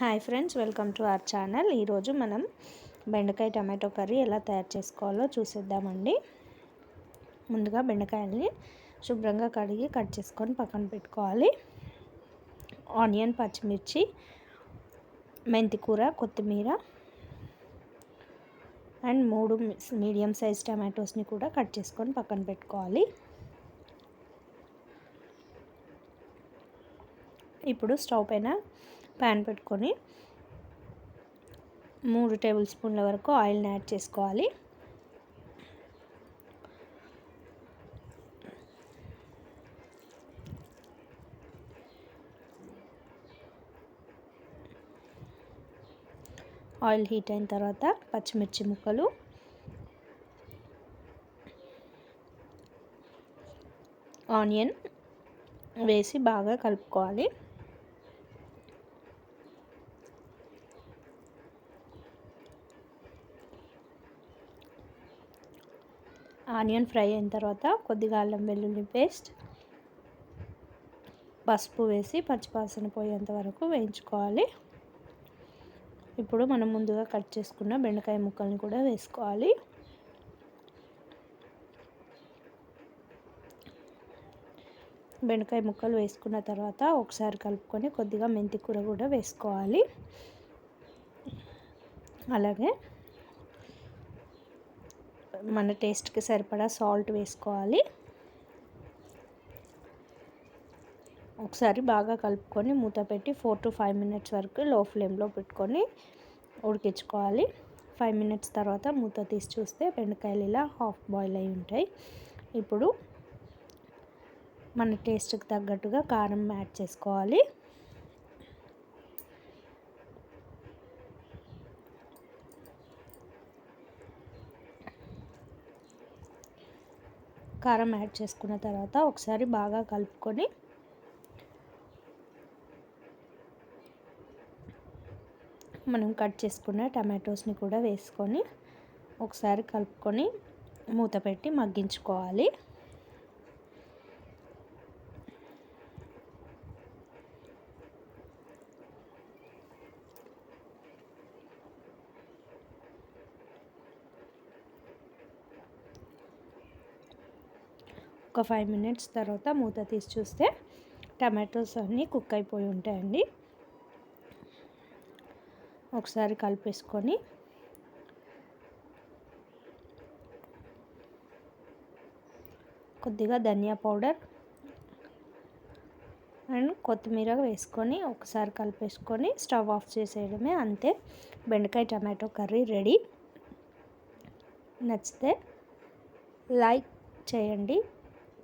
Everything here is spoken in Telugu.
Hi friends welcome to our channel. ఈరోజు మనం బెండకాయ టమాటో కర్రీ ఎలా తయారు చేసుకోవాలో చూసేద్దామండి. ముందుగా బెండకాయల్ని శుభ్రంగా కడిగి కట్ చేసుకొని పక్కన పెట్టుకోవాలి. ఆనియన్ పచ్చిమిర్చి మెంతికూర కొత్తిమీర అండ్ మూడు మీడియం సైజ్ టమాటోస్ని కూడా కట్ చేసుకొని పక్కన పెట్టుకోవాలి. ఇప్పుడు స్టవ్ పైన ప్యాన్ పెట్టుకొని మూడు టేబుల్ స్పూన్ల వరకు ఆయిల్ని యాడ్ చేసుకోవాలి. ఆయిల్ హీట్ అయిన తర్వాత పచ్చిమిర్చి ముక్కలు. ఆనియన్ వేసి బాగా కలుపుకోవాలి. ఆనియన్ ఫ్రై అయిన తర్వాత కొద్దిగా అల్లం వెల్లుల్లి పేస్ట్ పసుపు వేసి పచ్చిపాసన పోయేంత వరకు వేయించుకోవాలి. ఇప్పుడు మనం ముందుగా కట్ చేసుకున్న బెండకాయ ముక్కల్ని కూడా వేసుకోవాలి. బెండకాయ ముక్కలు వేసుకున్న తర్వాత ఒకసారి కలుపుకొని కొద్దిగా మెంతి కూర కూడా వేసుకోవాలి. అలాగే మన టేస్ట్కి సరిపడా సాల్ట్ వేసుకోవాలి. ఒకసారి బాగా కలుపుకొని మూత పెట్టి ఫోర్ టు ఫైవ్ మినిట్స్ వరకు లో ఫ్లేమ్లో పెట్టుకొని ఉడికించుకోవాలి. ఫైవ్ మినిట్స్ తర్వాత మూత తీసి చూస్తే బెండకాయలు ఇలా హాఫ్ బాయిల్ అయి ఉంటాయి. ఇప్పుడు మన టేస్ట్కి తగ్గట్టుగా కారం యాడ్ చేసుకోవాలి. కారం యాడ్ చేసుకున్న తర్వాత ఒకసారి బాగా కలుపుకొని మనం కట్ చేసుకున్న టమాటోస్ని కూడా వేసుకొని ఒకసారి కలుపుకొని మూత పెట్టి మగ్గించుకోవాలి. ఒక ఫైవ్ మినిట్స్ తర్వాత మూత తీసి చూస్తే టమాటోస్ అన్నీ కుక్ అయిపోయి ఉంటాయండి. ఒకసారి కలిపేసుకొని కొద్దిగా ధనియా పౌడర్ అండ్ కొత్తిమీర వేసుకొని ఒకసారి కలిపేసుకొని స్టవ్ ఆఫ్ చేసేయడమే అంతే. బెండకాయ టమాటో కర్రీ రెడీ. నచ్చితే లైక్ చేయండి.